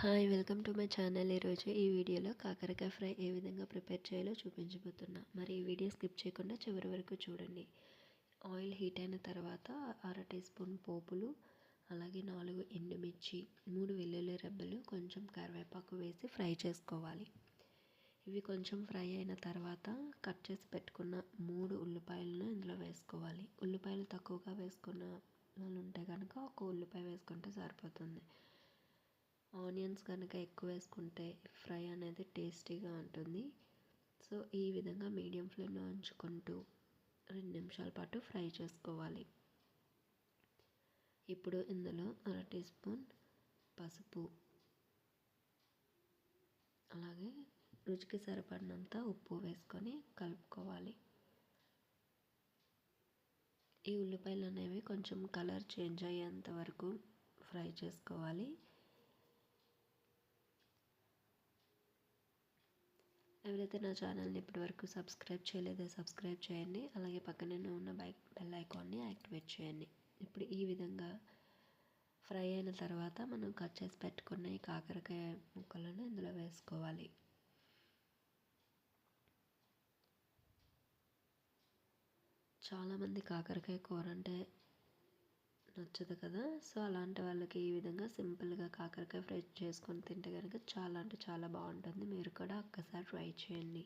Hi welcome to my channel. ఈరోజు ఈ వీడియోలో కాకరకాయ ఫ్రై ఏ విధంగా ప్రిపేర్ చేయాలో చూపించబోతున్నా. మరి ఈ వీడియో స్కిప్ చేయకుండా చివరి వరకు చూడండి. ఆయిల్ హీట్ అయిన తర్వాత అర టీ స్పూన్ పోపులు అలాగే నాలుగు ఎండుమిర్చి మూడు వెల్లుల్లి రెబ్బలు కొంచెం కరివేపాకు వేసి ఫ్రై చేసుకోవాలి. ఇవి కొంచెం ఫ్రై అయిన తర్వాత కట్ చేసి పెట్టుకున్న మూడు ఉల్లిపాయలను ఇందులో వేసుకోవాలి. ఉల్లిపాయలు తక్కువగా వేసుకున్న వాళ్ళు ఉంటే కనుక ఒక ఉల్లిపాయ వేసుకుంటే సరిపోతుంది. ఆనియన్స్ కనుక ఎక్కువ వేసుకుంటే ఫ్రై అనేది టేస్టీగా ఉంటుంది. సో ఈ విధంగా మీడియం ఫ్లేమ్లో ఉంచుకుంటూ రెండు నిమిషాల పాటు ఫ్రై చేసుకోవాలి. ఇప్పుడు ఇందులో అర టీ స్పూన్ పసుపు అలాగే రుచికి సరిపడినంత ఉప్పు వేసుకొని కలుపుకోవాలి. ఈ ఉల్లిపాయలు అనేవి కొంచెం కలర్ చేంజ్ అయ్యేంత వరకు ఫ్రై చేసుకోవాలి. ఎవరైతే నా ఛానల్ని ఇప్పటివరకు సబ్స్క్రైబ్ చేయలేదో సబ్స్క్రైబ్ చేయండి. అలాగే పక్కనే ఉన్న బైక్ బెల్ ఐకాన్ని యాక్టివేట్ చేయండి. ఇప్పుడు ఈ విధంగా ఫ్రై అయిన తర్వాత మనం కట్ చేసి పెట్టుకున్న ఈ కాకరకాయ ముక్కలను ఇందులో వేసుకోవాలి. చాలామంది కాకరకాయ కూర అంటే నచ్చదు కదా. సో అలాంటి వాళ్ళకి ఈ విధంగా సింపుల్గా కాకరకాయ ఫ్రై చేసుకొని తింటే కనుక చాలా అంటే చాలా బాగుంటుంది. మీరు కూడా ఒక్కసారి ట్రై చేయండి.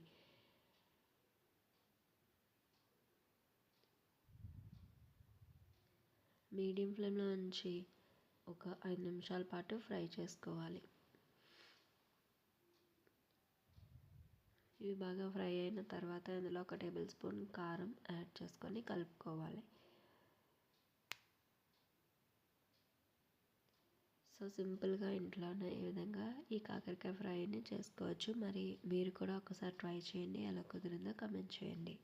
మీడియం ఫ్లేమ్లో ఉంచి ఒక ఐదు నిమిషాల పాటు ఫ్రై చేసుకోవాలి. ఇవి బాగా ఫ్రై అయిన తర్వాత ఇందులో ఒక టేబుల్ స్పూన్ కారం యాడ్ చేసుకొని కలుపుకోవాలి. సో సింపుల్గా ఇంట్లోనే ఈ విధంగా ఈ కాకరకాయ ఫ్రైని చేసుకోవచ్చు. మరి మీరు కూడా ఒకసారి ట్రై చేయండి. ఎలా కుదిరిందో కమెంట్ చేయండి.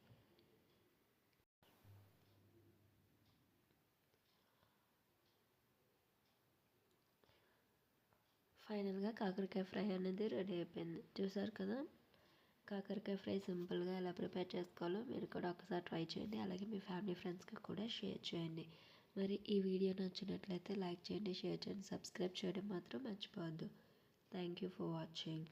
ఫైనల్గా కాకరకాయ ఫ్రై అనేది రెడీ అయిపోయింది. చూసారు కదా? కాకరకాయ ఫ్రై సింపుల్గా ఎలా ప్రిపేర్ చేసుకోవాలో మీరు కూడా ఒకసారి ట్రై చేయండి. అలాగే మీ ఫ్యామిలీ ఫ్రెండ్స్కి కూడా షేర్ చేయండి. మరి ఈ వీడియో నచ్చినట్లయితే లైక్ చేయండి షేర్ చేయండి సబ్స్క్రైబ్ చేయడం మాత్రం మర్చిపోవద్దు. Thank you for watching